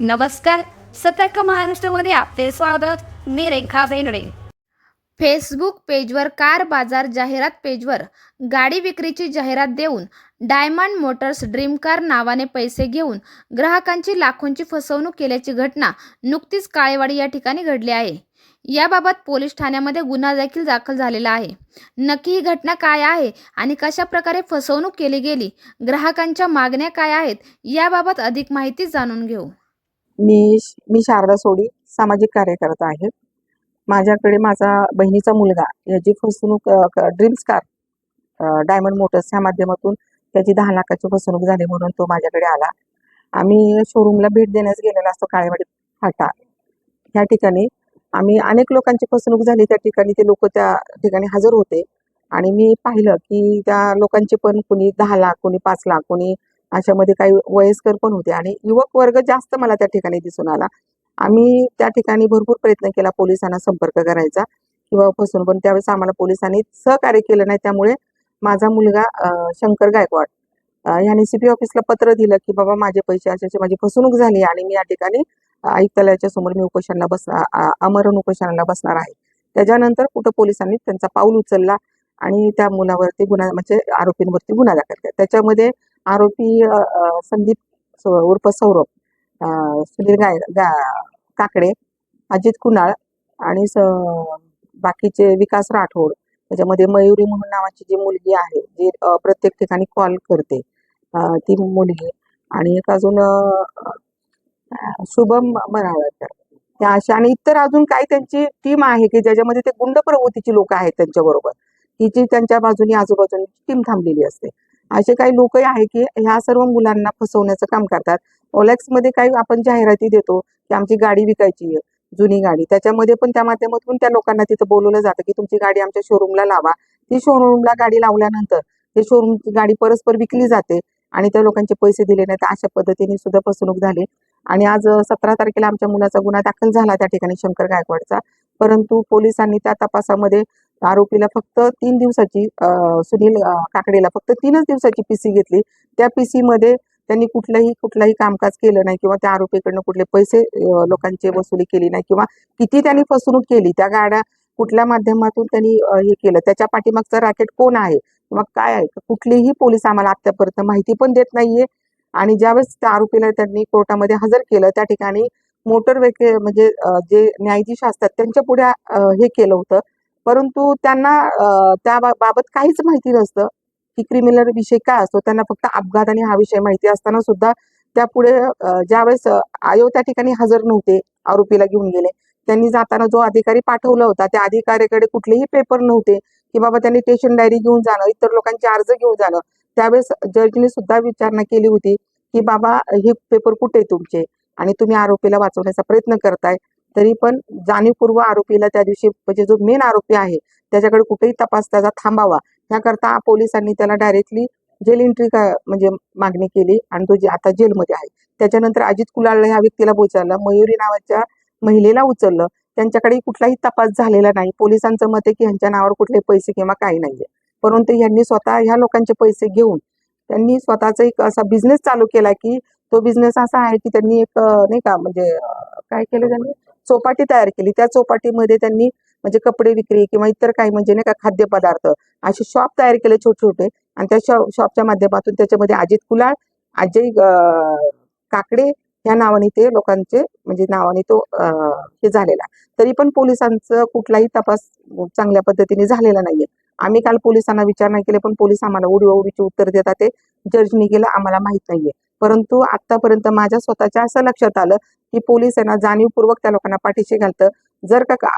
नमस्कार. सतर्क महाराष्ट्रामध्ये आपले स्वागत. मी रेखा बेनडे फेसबुक पेजवर कार बाजार जाहिरात पेजवर गाडी विक्रीची जाहिरात देऊन डायमंड मोटर्स ड्रीम कार नावाने पैसे घेऊन ग्राहकांची लाखोंची फसवणूक केल्याची घटना नुकतीच काळेवाडी या ठिकाणी घडली आहे. याबाबत पोलीस ठाण्यामध्ये गुन्हा देखील दाखल झालेला आहे. नक्की ही घटना काय आहे आणि कशा प्रकारे फसवणूक केली गेली? ग्राहकांच्या मागण्या काय आहेत? याबाबत अधिक माहिती जाणून घेऊ. मी मी शारदा सोडी सामाजिक कार्यकर्ता आहे. माझ्याकडे माझा बहिणीचा मुलगा याची फसवणूक ड्रीम्स कार डायमंड मोटर्स ह्या माध्यमातून त्याची दहा लाखाची फसवणूक झाली म्हणून तो माझ्याकडे आला. आम्ही शोरूमला भेट देण्यास गेलेलो असतो काळेवाडी फाटा. ह्या ठिकाणी आम्ही अनेक लोकांची फसवणूक झाली. त्या ठिकाणी ते लोक त्या ठिकाणी हजर होते. आणि मी पाहिलं की त्या लोकांचे पण कोणी दहा लाख कोणी पाच लाख कोणी अशामध्ये काही वयस्कर पण होते आणि युवक वर्ग जास्त मला त्या ठिकाणी दिसून आला. आम्ही त्या ठिकाणी भरपूर प्रयत्न केला पोलिसांना संपर्क करायचा किंवा फसून पण त्यावेळेस आम्हाला पोलिसांनी सहकार्य केलं नाही. त्यामुळे माझा मुलगा शंकर गायकवाड अं, ह्याने सीपी ऑफिसला पत्र दिलं की बाबा माझे पैसे असे असे माझी फसवणूक झाली आणि मी या ठिकाणी आयुक्तालयाच्या समोर मी उपोषणाला बसणार अमरण उपोषणाला बसणार आहे. त्याच्यानंतर कुठं पोलिसांनी त्यांचा पाऊल उचलला आणि त्या मुलावरती गुन्हा म्हणजे आरोपींवरती गुन्हा दाखल केला. त्याच्यामध्ये आरोपी संदीप उर्फ सौरभ सुनील गाय गा काकडे अजित कुणाळ आणि स बाकीचे विकास राठोड. त्याच्यामध्ये मयुरी म्हणून नावाची जी मुलगी आहे जी प्रत्येक ठिकाणी कॉल करते. ती मुलगी आणि एक अजून शुभम मराळकर त्या अशा आणि इतर अजून काही त्यांची टीम आहे की ज्याच्यामध्ये ते गुंड प्रवृत्तीची लोक आहेत त्यांच्याबरोबर. की जी त्यांच्या बाजूनी आजूबाजूनी टीम थांबलेली असते. असे काही लोकही आहे की ह्या सर्व मुलांना फसवण्याचं काम करतात. ओलॅक्समध्ये काही आपण जाहिराती देतो की आमची गाडी विकायची आहे जुनी गाडी. त्याच्यामध्ये पण त्या माध्यमातून त्या लोकांना तिथं बोलवलं जातं की तुमची गाडी आमच्या शोरूमला लावा. ती शोरूमला गाडी लावल्यानंतर ते शोरूमची गाडी परस्पर विकली जाते आणि त्या लोकांचे पैसे दिले नाही तर अशा पद्धतीने सुद्धा फसवणूक झाली. आणि आज सतरा तारखेला आमच्या मुलाचा गुन्हा दाखल झाला त्या ठिकाणी शंकर गायकवाडचा. परंतु पोलिसांनी त्या तपासामध्ये आरोपीला फक्त तीन दिवसाची सुनील काकडेला फक्त तीनच दिवसाची पीसी घेतली. त्या पीसी मध्ये त्यांनी कुठलंही कुठलंही कामकाज केलं नाही किंवा त्या आरोपीकडनं कुठले पैसे लोकांची वसुली केली नाही किंवा किती त्यांनी फसवणूक केली त्या गाड्या कुठल्या माध्यमातून त्यांनी हे केलं त्याच्या पाठीमागचं रॅकेट कोण आहे किंवा काय आहे कुठलीही पोलीस आम्हाला आत्तापर्यंत माहिती पण देत नाहीये. आणि ज्यावेळेस त्या आरोपीला त्यांनी कोर्टामध्ये हजर केलं त्या ठिकाणी मोटर वेके म्हणजे जे न्यायाधीश असतात त्यांच्या पुढे हे केलं होतं. परंतु त्यांना त्या बाबत काहीच माहिती नसतं की क्रिमिनल विषय काय असतो. त्यांना फक्त अपघात आणि हा विषय माहिती असताना सुद्धा त्या पुढे ज्यावेळेस आयोग त्या ठिकाणी हजर नव्हते आरोपीला घेऊन गेले त्यांनी जाताना जो अधिकारी पाठवला होता त्या अधिकाऱ्याकडे कुठलेही पेपर नव्हते की बाबा त्यांनी स्टेशन डायरी घेऊन जाणं इतर लोकांचे अर्ज घेऊन जाणं. त्यावेळेस जजने सुद्धा विचारणा केली होती की बाबा हे पेपर कुठे आहे तुमचे? आणि तुम्ही आरोपीला वाचवण्याचा प्रयत्न करताय. तरी पण जाणीवपूर्व आरोपीला त्या दिवशी म्हणजे जो मेन आरोपी आहे त्याच्याकडे कुठेही तपास त्याचा थांबावा. याकरता पोलिसांनी त्याला डायरेक्टली जेल एंट्री का म्हणजे मागणी केली आणि तो जे आता जेलमध्ये आहे. त्याच्यानंतर अजित कुलाळ ह्या व्यक्तीला विचारलं मयुरी नावाच्या महिलेला उचललं. त्यांच्याकडे कुठलाही तपास झालेला नाही. पोलिसांचं मत आहे की ह्यांच्या नावावर कुठले पैसे किंवा काही नाहीये. परंतु यांनी स्वतः ह्या लोकांचे पैसे घेऊन त्यांनी स्वतःचा एक असा बिझनेस चालू केला की तो बिझनेस असा आहे की त्यांनी एक नाही का म्हणजे काय केलं त्यांनी? चौपाटी तयार केली. त्या चौपाटीमध्ये त्यांनी म्हणजे कपडे विक्री किंवा इतर काही म्हणजे नाही का खाद्यपदार्थ असे शॉप तयार केले छोटे छोटे आणि त्या शॉप शॉपच्या माध्यमातून त्याच्यामध्ये अजित कुलाळ अजय काकडे ह्या नावाने ते लोकांचे म्हणजे नावाने तो हे झालेला. तरी पण पोलिसांचं कुठलाही तपास चांगल्या पद्धतीने झालेला नाहीये. आम्ही काल पोलिसांना विचारणा केली पण पोलीस आम्हाला उडी उडीची उत्तर देतात ते. जजनी गेलं आम्हाला माहीत नाहीये. परंतु आतापर्यंत माझ्या स्वतःच्या असं लक्षात आलं की पोलीस आहे ना जाणीवपूर्वक त्या लोकांना पाठीशी घालतं. जर का का-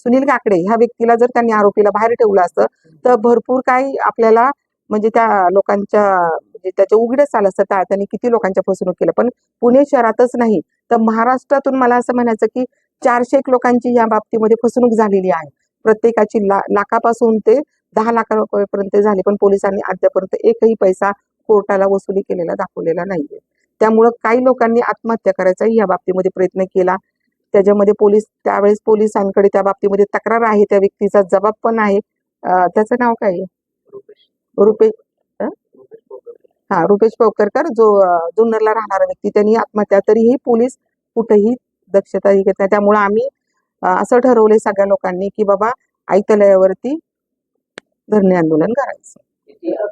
सुनील काकडे ह्या व्यक्तीला जर त्यांनी आरोपीला बाहेर ठेवलं असतं तर भरपूर काही आपल्याला म्हणजे त्या लोकांच्या म्हणजे त्याच्या उघडच आलं असतं त्या त्यांनी किती लोकांच्या फसवणूक केलं. पण पुणे शहरातच नाही तर महाराष्ट्रातून मला असं म्हणायचं की चारशे एक लोकांची या बाबतीमध्ये फसवणूक झालेली आहे. प्रत्येकाची ला लाखापासून ते दहा लाखापर्यंत झाली पण पोलिसांनी अद्यापर्यंत एकही पैसा कोर्टाला वसुली केलेला दाखवलेला नाहीये. त्यामुळं काही लोकांनी आत्महत्या करायचाही या बाबतीमध्ये प्रयत्न केला. त्याच्यामध्ये पोलीस त्यावेळेस पोलिसांकडे त्या बाबतीमध्ये तक्रार आहे त्या व्यक्तीचा जबाब पण आहे. त्याचं नाव काय आहे? रुपेश हा रुपेश पवकरकर जो जुन्नरला राहणारा व्यक्ती त्यांनी आत्महत्या तरीही पोलीस कुठेही दक्षता घेत नाही. त्यामुळे आम्ही असं ठरवलंय सगळ्या लोकांनी की बाबा आयतलयावरती धरणे आंदोलन करायचं.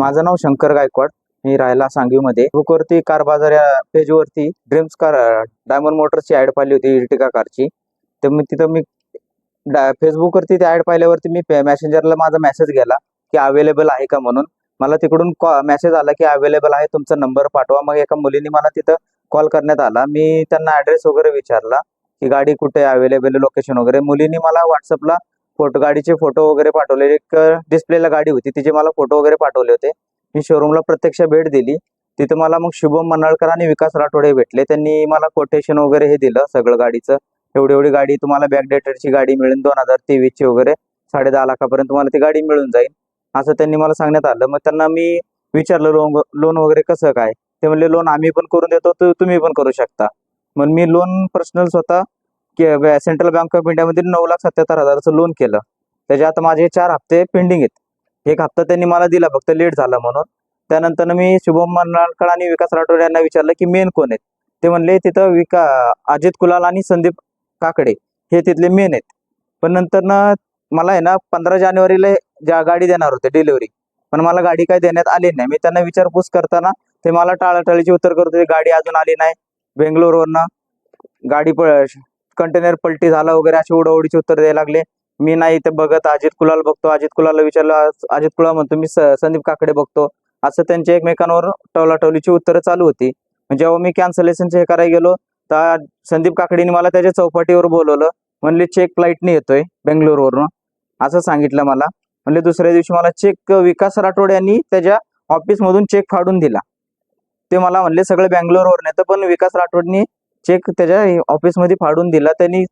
माझं नाव शंकर गायकवाड. मी राहायला सांगवीमध्ये बुकवरती कार बाजार या पेजवरती ड्रीम्स कार डायमंड मोटर्सची ऍड पाहिली होती इर्टिका कारची. तर मी तिथं मी डा- फेसबुकवरती ती ऍड पाहिल्यावरती मी मॅसेंजरला माझा मेसेज गेला की अवेलेबल आहे का म्हणून. मला तिकडून मेसेज आला की अवेलेबल आहे तुमचा नंबर पाठवा. मग एका मुलीने मला तिथं कॉल करण्यात आला. मी त्यांना ऍड्रेस वगैरे विचारला की गाडी कुठे अवेलेबल लोकेशन वगैरे. मुलींनी मला व्हॉट्सअपला फोटो गाडीचे फोटो वगैरे पाठवले एक डिस्प्लेला गाडी होती तिचे मला फोटो वगैरे पाठवले होते. मी शोरूमला प्रत्यक्ष भेट दिली. तिथे मला मग शुभम मनाळकर आणि विकास राठोडे भेटले. त्यांनी मला कोटेशन वगैरे हे दिलं सगळं गाडीचं. एवढी एवढी गाडी तुम्हाला बॅकडेटरची गाडी मिळेल दोन हजार तेवीसची वगैरे. साडे दहा लाखापर्यंत तुम्हाला ती गाडी मिळून जाईल. असं त्यांनी मला सांगण्यात आलं. मग त्यांना मी विचारलं लोन लोन वगैरे कसं काय? ते म्हणले लोन आम्ही पण करून देतो. तुम्ही पण करू शकता. मग मी लोन पर्सनल स्वतः सेंट्रल बँक ऑफ इंडियामध्ये नऊ लाख सत्याहत्तर हजाराचं लोन केलं. त्याचे आता माझे चार हप्ते पेंडिंग आहेत. एक हप्ता त्यांनी मला दिला फक्त लेट झाला म्हणून. त्यानंतर मी शुभम मनाळकर आणि विकास राठोड यांना विचारलं की मेन कोण आहेत? ते म्हणले तिथं विका अजित कुलाल आणि संदीप काकडे हे तिथले मेन आहेत. पण नंतर ना मला आहे ना पंधरा जानेवारीला ज्या गाडी देणार होते डिलिव्हरी पण मला गाडी काय देण्यात आली नाही. मी त्यांना विचारपूस करताना ते मला टाळाटाळीची उत्तर करत होते गाडी अजून आली नाही. बेंगलोरवरनं गाडी प कंटेनर पलटी झाला वगैरे अशी उडवडीची उत्तर द्यायला लागले. मी नाही इथे बघत अजित कुलाल बघतो अजित कुलाला विचारलं अजित कुलाल म्हणतो मी संदीप काकडे बघतो. असं त्यांच्या एकमेकांवर टवलाटवलीची उत्तरं चालू होती. जेव्हा मी कॅन्सलेशनचे हे करायला गेलो तर संदीप काकडीने मला त्याच्या चौपाटीवर बोलवलं. म्हणले चेक फ्लाईटने येतोय बेंगलोरवरून. असं सांगितलं मला. म्हणले दुसऱ्या दिवशी मला चेक विकास राठोड यांनी त्याच्या ऑफिसमधून चेक फाडून दिला. ते मला म्हणले सगळं बँगलोरवरून येतं पण विकास राठोडनी चेक त्याच्या ऑफिसमध्ये फाडून दिला त्यांनी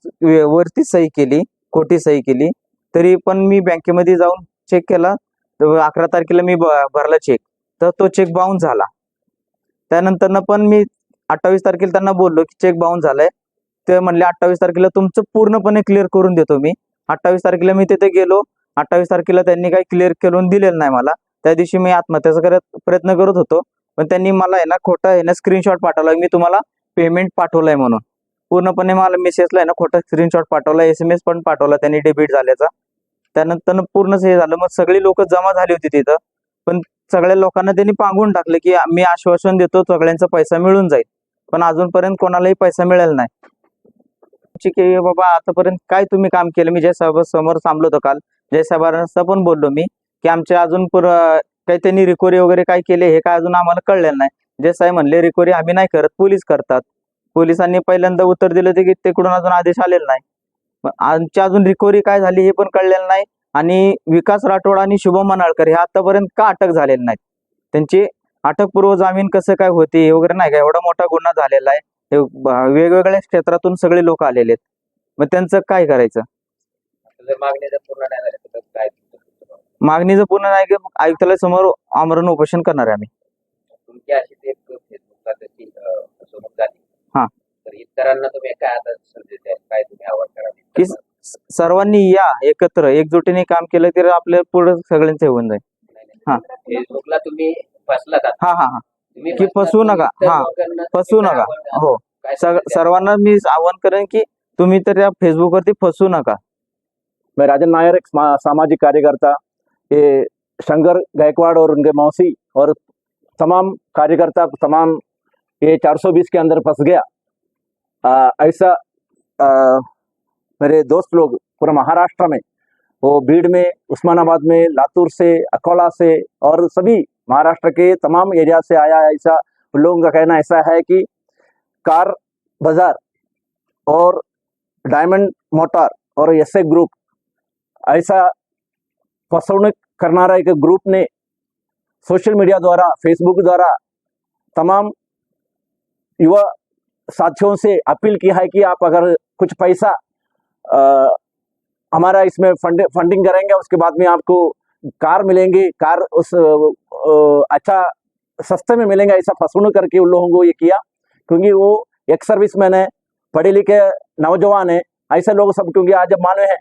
वरती सही केली. खोटी सही केली. तरी पण मी बँकेमध्ये जाऊन चेक केला. तर अकरा तारखेला मी भरला चेक तर तो चेक बाउन्स झाला. त्यानंतरनं पण मी अठ्ठावीस तारखेला त्यांना बोललो की चेक बाउन्स झालाय. ते म्हणले अठ्ठावीस तारखेला तुमचं पूर्णपणे क्लिअर करून देतो मी. अठ्ठावीस तारखेला मी तिथे गेलो. अठ्ठावीस तारखेला त्यांनी काही क्लिअर करून दिलेलं नाही मला. त्या दिवशी मी आत्महत्याचा करत प्रयत्न करत होतो. पण त्यांनी मला आहे ना खोटा आहे ना स्क्रीनशॉट पाठवला. मी तुम्हाला पेमेंट पाठवलंय म्हणून. पूर्णपणे मला मेसेजला आहे ना खोटा स्क्रीनशॉट पाठवला एस एम एस पण पाठवला त्यांनी डेबिट झाल्याचा. त्यानंतर पूर्णच हे झालं. मग सगळी लोक जमा झाली होती तिथं. पण सगळ्या लोकांना त्यांनी पांगून टाकलं की मी आश्वासन देतो सगळ्यांचा पैसा मिळून जाईल. पण अजूनपर्यंत कोणालाही पैसा मिळाला नाही. की बाबा आतापर्यंत काय तुम्ही काम केलं? मी जय साहेब समोर थांबलो होतो काल. जय साहेबांना पण बोललो मी की आमच्या अजून काही त्यांनी रिकव्हरी वगैरे काय केले हे काय अजून आम्हाला कळलेलं नाही. जय साहेब म्हणले रिकव्हरी आम्ही नाही करत पोलीस करतात. पोलिसांनी पहिल्यांदा उत्तर दिलं होते की तिकडून अजून आदेश आलेला नाही. आमची अजून रिकव्हरी काय झाली हे पण कळलेलं नाही. आणि विकास राठोड आणि शुभम मनाळकर हे आतापर्यंत का अटक झालेले नाहीत? त्यांची अटकपूर्व जामीन कसं काय होते हे वगैरे नाही का? एवढा मोठा गुन्हा झालेला आहे. हे वेगवेगळ्या क्षेत्रातून सगळे लोक आलेले आहेत. मग त्यांचं काय करायचं? जर मागणी जर पूर्ण नाही झाली. काय मागणी जर पूर्ण नाही आयुक्तालय समोर आमरण उपोषण करणार आहे आम्ही. तुमची अशी एक फेसबुकला त्याची अं, फसवणूक झाली हा. तर इतरांना तुम्ही काय आता संदेश द्याल काय तुम्ही आवाहन कराल की स- सर्वांनी या एकत्र एकजुटीने काम केलं तर आपल्या पुढे सगळ्यांचं होऊन जाईल हा. फेसबुकला तुम्ही फसलात आता. हा हा हा की फसवू नका. हा. फसवू नका. हो? सर्वांना मी आवाहन करेन की तुम्ही तर या फेसबुकवरती फसू नका मैं राजन नायर एक सामाजिक कार्यकर्ता ये शंकर गायकवाड़ और उनके मौसी और तमाम कार्यकर्ता तमाम ये 420 के अंदर फंस गया ऐसा मेरे दोस्त लोग पूरा महाराष्ट्र में, वो भीड़ में, उस्मानाबाद में, लातूर से, अकोला से और सभी महाराष्ट्र के तमाम एरिया से आया ऐसा उन लोगों का कहना ऐसा है कि कार बाज़ार और डायमंड मोटार और एस ग्रुप, ऐसा फसवणूक करणारा एक ग्रुप ने सोशल मीडिया द्वारा, फेसबुक द्वारा तमाम युवा साथियों से अपील किया है कि आप अगर कुछ पैसा अ, हमारा इसमें फंड फंडिंग करेंगे उसके बाद में आपको कार मिलेंगे कार उस अ, अच्छा सस्ते में मिलेंगे ऐसा फसवणूक करके उन लोगों को ये किया क्योंकि वो एक सर्विस मैन है पढ़े लिखे नौजवान है ऐसे लोग सब क्योंकि आज मालूम है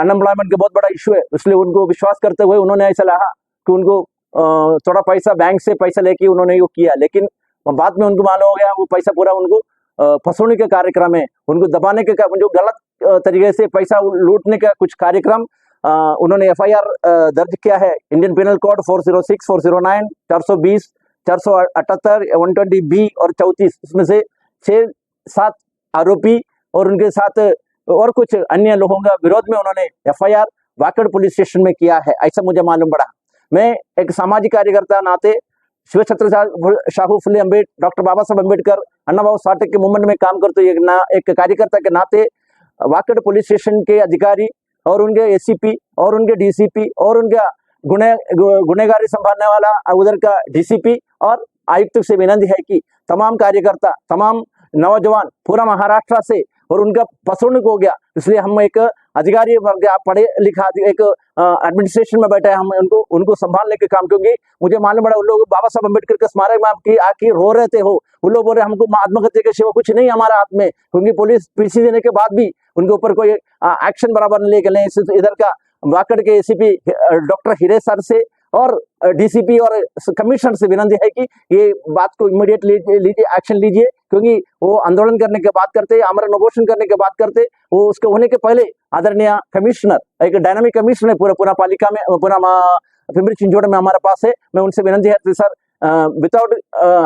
अनएम्प्लॉयमेंट का बहुत बड़ा इशू है इसलिए उनको विश्वास करते हुए उन्होंने ऐसा कहा कि उनको थोड़ा पैसा बैंक से पैसा लेके उन्होंने वो किया लेकिन बाद में उनको मालूम हो गया वो पैसा पूरा उनको फंसोने के कार्यक्रम है। उनको दबाने के जो गलत तरीके से पैसा लूटने का कुछ कार्यक्रम उन्होंने एफआईआर दर्ज किया है। Indian penal code four zero six four zero nine चार सौ बीस, चार सौ अठहत्तर वन ट्वेंटी बी और चौंतीस। इसमें से छः सात आरोपी और उनके साथ और कुछ अन्य लोगों का विरोध में उन्होंने एफआईआर वाकड़ पुलिस स्टेशन में किया है। ऐसा मुझे मालूम पड़ा। मैं एक सामाजिक कार्यकर्ता नाते शिव छत्र शाहू फुले अम्बेड डॉक्टर बाबा साहब अंबेडकर अन्ना बाबू साठे के मूवमेंट में काम करते एक ना एक कार्यकर्ता के नाते, वाकड़ पुलिस स्टेशन के अधिकारी और उनके एसीपी और उनके डीसीपी और उनका गुने गुनेगारी संभालने वाला उधर का डीसीपी और आयुक्त से विनंती है कि तमाम कार्यकर्ता, तमाम नौजवान पूरा महाराष्ट्र से और उनका पसंद हो गया। इसलिए हम एक अधिकारी वर्ग पढ़े लिखा एक एडमिनिस्ट्रेशन में बैठे हम उनको उनको संभालने के काम क्योंकि मुझे मालूम पड़ा उन लोग बाबा साहब अंबेडकर के स्मारक में आपकी आके रो रहे हो उन लोग बोल हमको आत्महत्या के सिवा कुछ नहीं हमारे हाथ में। क्योंकि पुलिस पीसी देने के बाद भी उनके ऊपर कोई एक्शन बराबर नहीं लेके नहीं इधर का वाकड़ के एसीपी डॉक्टर हिरे सर से और डीसीपी और कमिश्नर से विनंती है कि ये बात को इमीडिएटली लीजिए एक्शन लीजिए। क्योंकि वो आंदोलन करने के बात करते आमरण अघोषण करने के बात करते, वो उसके होने के पहले आदरणीय कमिश्नर, एक डायनामिक कमिश्नर है पूरा पूरा पालिका में पूरा पिंपरी चिंचोड़ में हमारे पास है। मैं उनसे विनंती है sir without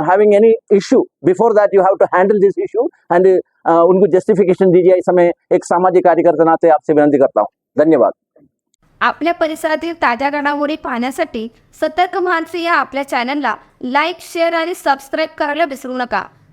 having any issue before that you have to handle this issue and उनको जस्टिफिकेशन दीजिए। इस समय एक सामाजिक कार्यकर्ता नाते आपसे विनंती करता हूँ। धन्यवाद। आपल्या परिसरातील ताज्या घडामोडी पाहण्यासाठी सतर्क मानसी या आपल्या चॅनलला लाईक शेअर आणि सबस्क्राईब करायला विसरू नका.